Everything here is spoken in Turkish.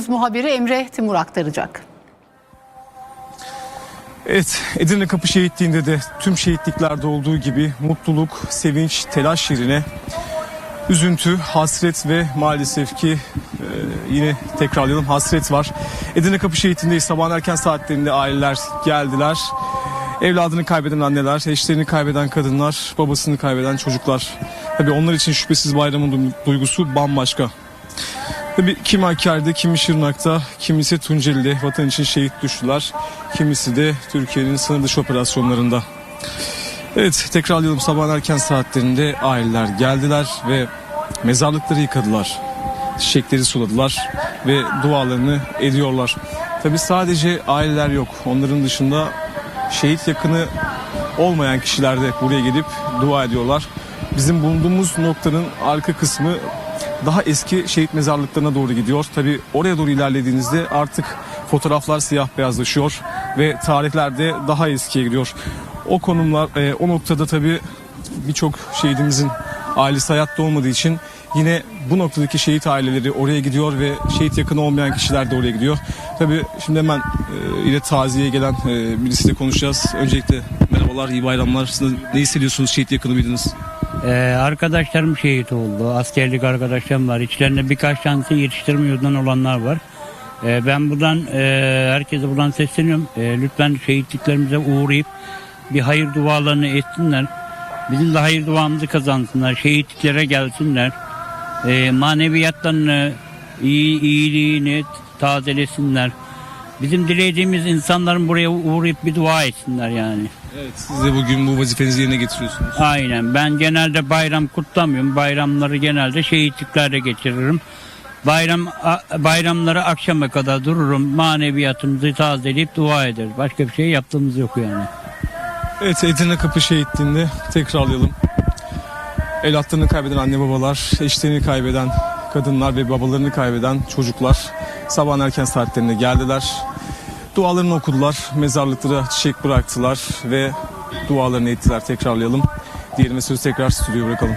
Gündüz muhabiri Emre Timur aktaracak. Evet, Edirne Kapı Şehitliği'nde de tüm şehitliklerde olduğu gibi mutluluk, sevinç, telaş yerine üzüntü, hasret ve maalesef ki e, yine tekrarlayalım hasret var. Edirne Kapı Şehitliği'ndeyiz. Sabahın erken saatlerinde aileler geldiler. Evladını kaybeden anneler, eşlerini kaybeden kadınlar, babasını kaybeden çocuklar. Tabii onlar için şüphesiz bayramın duygusu bambaşka. Tabii kimi Hakkari'de, kimi Şırnak'ta, kimisi Tunceli'de vatan için şehit düştüler. Kimisi de Türkiye'nin sınır dışı operasyonlarında. Evet tekrarlayalım sabahın erken saatlerinde aileler geldiler ve mezarlıkları yıkadılar. Çiçekleri suladılar ve dualarını ediyorlar. Tabii sadece aileler yok. Onların dışında şehit yakını olmayan kişiler de buraya gelip dua ediyorlar. Bizim bulunduğumuz noktanın arka kısmı daha eski şehit mezarlıklarına doğru gidiyor. Tabi oraya doğru ilerlediğinizde artık fotoğraflar siyah beyazlaşıyor ve tarihler de daha eskiye gidiyor. O konumlar, e, o noktada tabi birçok şehidimizin ailesi hayatta olmadığı için yine bu noktadaki şehit aileleri oraya gidiyor ve şehit yakını olmayan kişiler de oraya gidiyor. Tabi şimdi hemen e, yine taziyeye gelen e, birisiyle konuşacağız. Öncelikle merhabalar, iyi bayramlar. Siz ne hissediyorsunuz? Şehit yakını mıydınız? Ee, arkadaşlarım şehit oldu. Askerlik arkadaşlarım var. İçlerinde birkaç tanesi yetiştirme yurdundan olanlar var. Ee, ben buradan e, herkese buradan sesleniyorum. E, lütfen şehitliklerimize uğrayıp bir hayır dualarını etsinler. Bizim de hayır duamızı kazansınlar. Şehitliklere gelsinler. E, maneviyatlarını, iyi, iyiliğini tazelesinler. Bizim dilediğimiz insanların buraya uğrayıp bir dua etsinler yani. Evet, siz de bugün bu vazifenizi yerine getiriyorsunuz. Aynen. Ben genelde bayram kutlamıyorum. Bayramları genelde şehitliklerde geçiririm. Bayram bayramları akşama kadar dururum. Maneviyatımızı tazeleyip dua ederiz. Başka bir şey yaptığımız yok yani. Evet, Edirne Kapı Şehitliği'nde tekrarlayalım. Evlatlarını kaybeden anne babalar, eşlerini kaybeden kadınlar ve babalarını kaybeden çocuklar sabahın erken saatlerinde geldiler. Dualarını okudular, mezarlıklara çiçek bıraktılar ve dualarını ettiler. Tekrarlayalım. Diğerine sözü tekrar stüdyoya bırakalım.